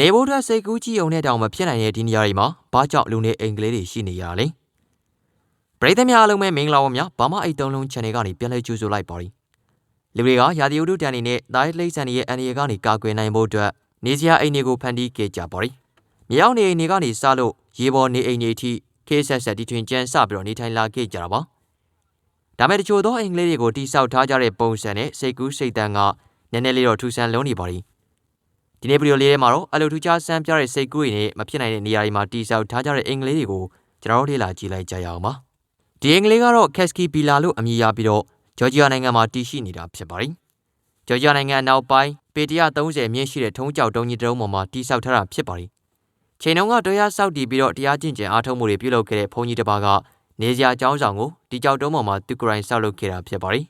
နေဖို့အတွက်စိတ်ကူးကြည့်ုံနဲ့တောင်မဖြစ်နိုင်တဲ့ဒီနေရာတွေမှာဘာကြောင့်လူနေအိမ်ကလေးတွေရှိနေရတာလဲပရိသတ်များအားလုံးပဲမင်္ဂလာပါများဘာမှအိတ်သုံးလုံး channel ကနေပြန်လဲကြိုဆိုလိုက်ပါရီလူတွေကရာသီဥတုတန်တွေနဲ့တားလိမ့်ဆန်တွေရဲ့အန္တရာယ်ကနေကာကွယ်နိုင်ဖို့အတွက်နေစရာအိမ်တွေကိုဖန်တီးခဲ့ကြပါရီမြေအောင်နေအိမ်တွေကနေစလို့ရေပေါ်နေအိမ်တွေအထိခေးဆက်ဆက်တီထွင်ကျန်းစပြီးတော့နေထိုင်လာခဲ့ကြတာပါဒါမဲ့တချို့သောအိမ်ကလေးတွေကိုတိဆောက်ထားကြတဲ့ပုံစံနဲ့စိတ်ကူးစိတ်တန်ကနည်းနည်းလေးတော့ထူဆန်းလုံးနေပါရီ ဒီနေ့ဗီဒီယိုလေးထဲမှာတော့အလူထူးခြားစမ်းပြတဲ့စိတ်ကူးတွေနဲ့မဖြစ်နိုင်တဲ့နေရာတွေမှာတိဆောက်ထားကြတဲ့အင်္ဂလိပ်တွေကိုကျွန်တော်တို့လေ့လာကြည့်လိုက်ကြရအောင်ပါဒီအင်္ဂလိပ်ကတော့ Casky Villa လို့အမည်ရပြီးတော့ဂျော်ဂျီယာနိုင်ငံမှာတည်ရှိနေတာဖြစ်ပါတယ်ဂျော်ဂျီယာနိုင်ငံအနောက်ပိုင်းပေ130မြင့်ရှိတဲ့ထုံးကြောက်တုံးကြီးတုံးပေါ်မှာတိဆောက်ထားတာဖြစ်ပါတယ်ချိန်တုန်းကတရားဆောက်တည်ပြီးတော့တရားကျင့်ကြံအားထုတ်မှုတွေပြုလုပ်ခဲ့တဲ့ဘုန်းကြီးတစ်ပါးကနေစရာအကြောင်းဆောင်ကိုဒီကြောက်တုံးပေါ်မှာသူကိုယ်တိုင်ဆောက်လုပ်ခဲ့တာဖြစ်ပါတယ်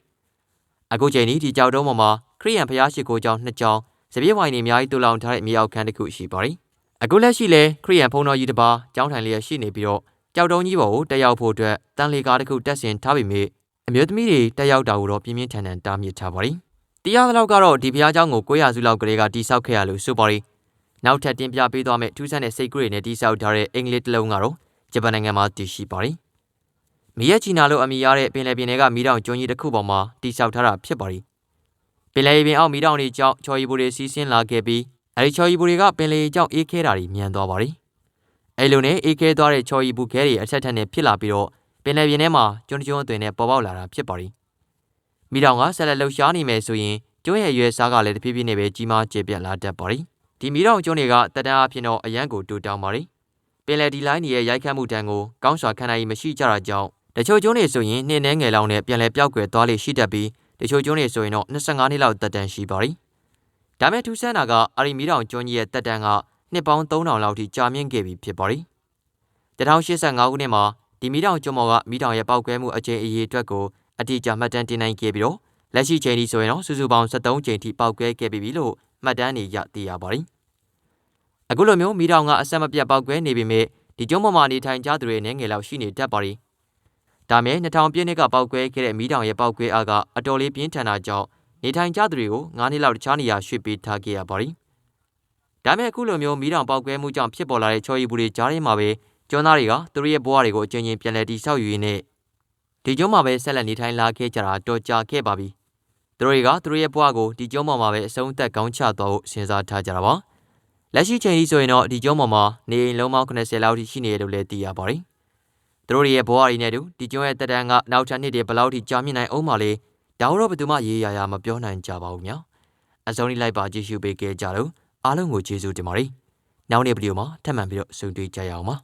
အခုချိန်ဒီဒီကြောက်တုံးပေါ်မှာခရိယန်ဘုရားရှိခိုးကျောင်းနှစ်ကျောင်း စပြည့်ဝိုင်တွေအများကြီးတူလောင်ထားတဲ့မြေအောက်ခန်းတစ်ခုရှိပါတယ်။အခုလက်ရှိလဲခရီးယန်ဖုံတော်ကြီးတစ်ပါးကျောင်းထိုင်လျက်ရှိနေပြီးတော့ကြောက်တုံးကြီးပေါ်ကိုတက်ရောက်ဖို့အတွက်တန်လေကားတစ်ခုတက်ဆင်ထားပေမဲ့အမျိုးသမီးတွေတက်ရောက်တာကိုတော့ပြင်းပြင်းထန်ထန်တားမြစ်ထားပါတယ်။တရားသလောက်ကတော့ဒီဘုရားကျောင်းကို900စုလောက်ကလေးကတိဆောက်ခဲ့ရလို့ဆိုပါတယ်။နောက်ထပ်တင်ပြပေးသွားမယ့်ထူးဆန်းတဲ့စိတ်ကူးတွေနဲ့တိဆောက်ထားတဲ့အင်္ဂလိပ်တစ်လုံးကတော့ဂျပန်နိုင်ငံမှာတည်ရှိပါတယ်။မီးရချီနာလို့အမည်ရတဲ့ပင်လယ်ပြင်တွေကမီးတောင်ကျွန်းကြီးတစ်ခုပေါ်မှာတိဆောက်ထားတာဖြစ်ပါတယ် ပင်လယ်ပင်အောက်မီးတောင်တွေကြောင့်ချော်ရီဘူတွေစီးဆင်းလာခဲ့ပြီးအဲဒီချော်ရီဘူတွေကပင်လယ်ကြောင့်အေးခဲတာတွေမြန်သွားပါတယ်။အဲလိုနဲ့အေးခဲသွားတဲ့ချော်ရီဘူခဲတွေအထက်ထက်နဲ့ဖြစ်လာပြီးတော့ပင်လယ်ပြင်ထဲမှာကျွန်းကျွန်းအသွင်နဲ့ပေါ်ပေါက်လာတာဖြစ်ပါတယ်။မီးတောင်ကဆက်လက်လှုပ်ရှားနေမယ်ဆိုရင်ကျွန်းရဲ့ရွယ်စားကလည်းတဖြည်းဖြည်းနဲ့ပဲကြီးမားကျယ်ပြန့်လာတတ်ပါတယ်။ဒီမီးတောင်ကျွန်းတွေကတက်တန်းအဖြစ်တော့အရန်ကိုတူတောင်းပါတယ်။ပင်လယ်ဒီလိုင်းရဲ့ရိုက်ခတ်မှုတန်းကိုကောင်းစွာခံနိုင်မရှိကြတာကြောင့်တချို့ကျွန်းတွေဆိုရင်နှင်းနှဲငယ်လောင်နဲ့ပြန်လည်ပြောက်ကွယ်သွားလေရှိတတ်ပြီး တချို့ကျွန်းတွေဆိုရင်တော့25နှစ်လောက်တက်တန်ရှိပါပြီ။ဒါမဲ့ထူးဆန်းတာကအာရီမီတောင်ကျွန်းကြီးရဲ့တက်တန်ကနှစ်ပေါင်း3000လောက်ထိကြာမြင့်ခဲ့ပြီဖြစ်ပါပြီ။1085ခုနှစ်မှာဒီမီတောင်ကျွန်းပေါ်ကမီတောင်ရဲ့ပောက်ကွဲမှုအကြိမ်အရေအတွက်ကိုအတိအကျမှတ်တမ်းတင်နိုင်ခဲ့ပြီးတော့လက်ရှိချိန်ထိဆိုရင်တော့စုစုပေါင်း73ကြိမ်ထိပောက်ကွဲခဲ့ပြီလို့မှတ်တမ်းတွေရသိရပါပြီ။အခုလိုမျိုးမီတောင်ကအဆက်မပြတ်ပောက်ကွဲနေပေမဲ့ဒီကျွန်းပေါ်မှာနေထိုင်ကြသူတွေနဲ့ငယ်လောက်ရှိနေတတ်ပါပြီ။ ဒါမဲ့2000ပြည့်နှစ်ကပောက်ကွဲခဲ့တဲ့မီးတောင်ရဲ့ပောက်ကွဲအားကအတော်လေးပြင်းထန်တာကြောင့်နေထိုင်ကြသူတွေကို9နှစ်လောက်တခြားနေရာရွှေ့ပေးထားခဲ့ရပါသည်။ဒါမဲ့အခုလိုမျိုးမီးတောင်ပောက်ကွဲမှုကြောင့်ဖြစ်ပေါ်လာတဲ့ချော်ရီဘူးတွေကြားထဲမှာပဲကျွန်းသားတွေကသူတို့ရဲ့ဘဝတွေကိုအကျဉ်းချင်းပြန်လည်တည်ဆောက်ယူရင်းနဲ့ဒီကျွန်းမှာပဲဆက်လက်နေထိုင်လာခဲ့ကြတာတော်ကြာခဲ့ပါပြီ။သူတို့တွေကသူတို့ရဲ့ဘဝကိုဒီကျွန်းပေါ်မှာပဲအဆုံးသက်ကောင်းချသွားဖို့စဉ်းစားထားကြတာပါ။လက်ရှိချိန်ကြီးဆိုရင်တော့ဒီကျွန်းပေါ်မှာနေအိမ်လုံးပေါင်း80လောက်ထိရှိနေတယ်လို့လည်းသိရပါတယ်။ သူတို့ရဲ့ဘဝတွေနဲ့တူဒီကျွန်းရဲ့တက်တန်းကနောက်ထပ်နှစ်တွေဘယ်လောက်ထိကြာမြင့်နိုင်အောင်မလဲဒါတော့ဘယ်သူမှရေးရရမပြောနိုင်ကြပါဘူးညာအစုံလိုက်ပါကြည့်ရှုပေးခဲ့ကြလို့အားလုံးကိုကျေးဇူးတင်ပါတယ်နောက်နေ့ဗီဒီယိုမှာထပ်မံပြီးတော့ဆုံတွေ့ကြရအောင်ပါ